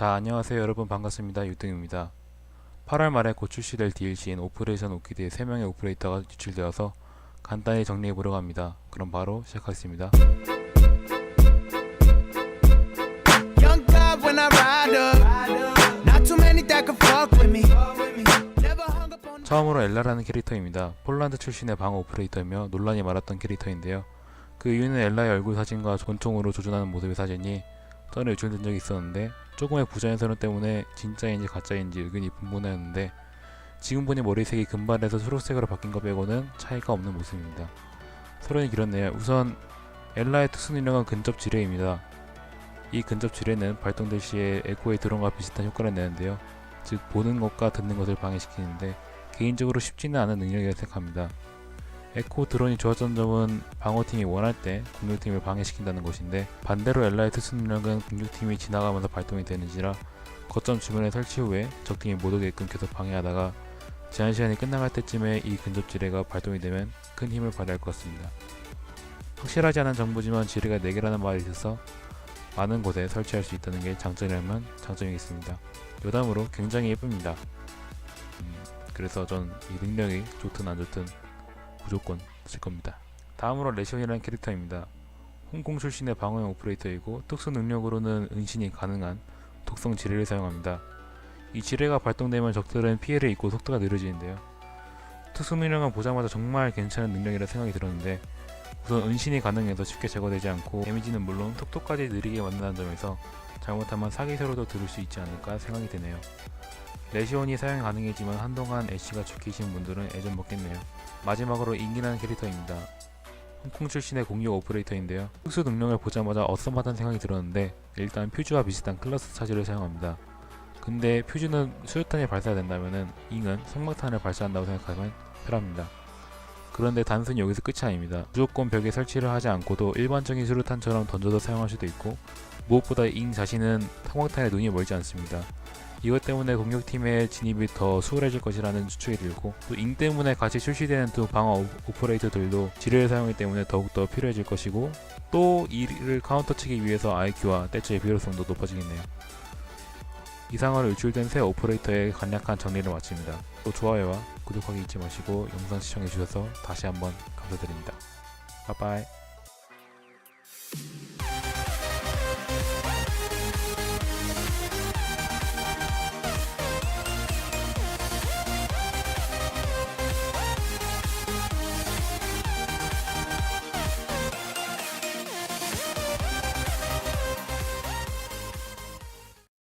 자 안녕하세요. 여러분 반갑습니다. 유등입니다. 8월 말에 곧 출시될 DLC인 오퍼레이션 오키드의 3명의 오퍼레이터가 유출되어서 간단히 정리해보려고 합니다. 그럼 바로 시작하겠습니다. 처음으로 엘라라는 캐릭터입니다. 폴란드 출신의 방어 오퍼레이터이며 논란이 많았던 캐릭터인데요. 그 이유는 엘라의 얼굴 사진과 권총으로 조준하는 모습의 사진이 전에 유출된 적이 있었는데 조금의 부자연스러움 때문에 진짜인지 가짜인지 의견이 분분하였는데 지금 보니 머리색이 금발에서 초록색으로 바뀐 것 빼고는 차이가 없는 모습입니다. 서론이 길었네요. 우선 엘라의 특수 능력은 근접 지뢰입니다. 이 근접 지뢰는 발동될 시에 에코의 드론과 비슷한 효과를 내는데요. 즉 보는 것과 듣는 것을 방해시키는데 개인적으로 쉽지는 않은 능력이라 생각합니다. 에코 드론이 좋았던 점은 방어팀이 원할 때 공격팀을 방해시킨다는 것인데 반대로 엘라의 특수 능력은 공격팀이 지나가면서 발동이 되는지라 거점 주변에 설치 후에 적팀이 못 오게끔 계속 방해하다가 제한 시간이 끝나갈 때쯤에 이 근접 지뢰가 발동이 되면 큰 힘을 발휘할 것 같습니다. 확실하지 않은 정보지만 지뢰가 4개라는 말이 있어서 많은 곳에 설치할 수 있다는 게 장점이라면 장점이겠습니다. 여담으로 굉장히 예쁩니다. 음, 그래서 전 이 능력이 좋든 안 좋든 무조건 쓸 겁니다. 다음으로 레시온이라는 캐릭터입니다. 홍콩 출신의 방어형 오퍼레이터이고 특수 능력으로는 은신이 가능한 독성 지뢰를 사용합니다. 이 지뢰가 발동되면 적들은 피해를 입고 속도가 느려지는데요. 특수 능력은 보자마자 정말 괜찮은 능력이라 생각이 들었는데 우선 은신이 가능해서 쉽게 제거되지 않고 데미지는 물론 속도까지 느리게 만든다는 점에서 잘못하면 사기세로도 들을 수 있지 않을까 생각이 드네요. 레시온이 사용 가능하지만 한동안 애쉬가 죽히신 분들은 애좀 먹겠네요. 마지막으로 인기나는 캐릭터입니다. 홍콩 출신의 공격 오퍼레이터인데요. 특수 능력을 보자마자 어썸하다는 생각이 들었는데 일단 퓨즈와 비슷한 클러스 차지를 사용합니다. 근데 퓨즈는 수류탄이 발사된다면은 잉은 성막탄을 발사한다고 생각하면 편합니다. 그런데 단순히 여기서 끝이 아닙니다. 무조건 벽에 설치를 하지 않고도 일반적인 수류탄처럼 던져서 사용할 수도 있고 무엇보다 잉 자신은 성막탄에 눈이 멀지 않습니다. 이것 때문에 공격팀의 진입이 더 수월해질 것이라는 추측이 들고 또 잉 때문에 같이 출시되는 두 방어 오- 오퍼레이터들도 지뢰를 사용하기 때문에 더욱더 필요해질 것이고 또 이를 카운터치기 위해서 IQ와 대처의 비효율성도 높아지겠네요. 이상으로 유출된 새 오퍼레이터의 간략한 정리를 마칩니다. 또 좋아요와 구독하기 잊지 마시고 영상 시청해주셔서 다시 한번 감사드립니다. 바이바이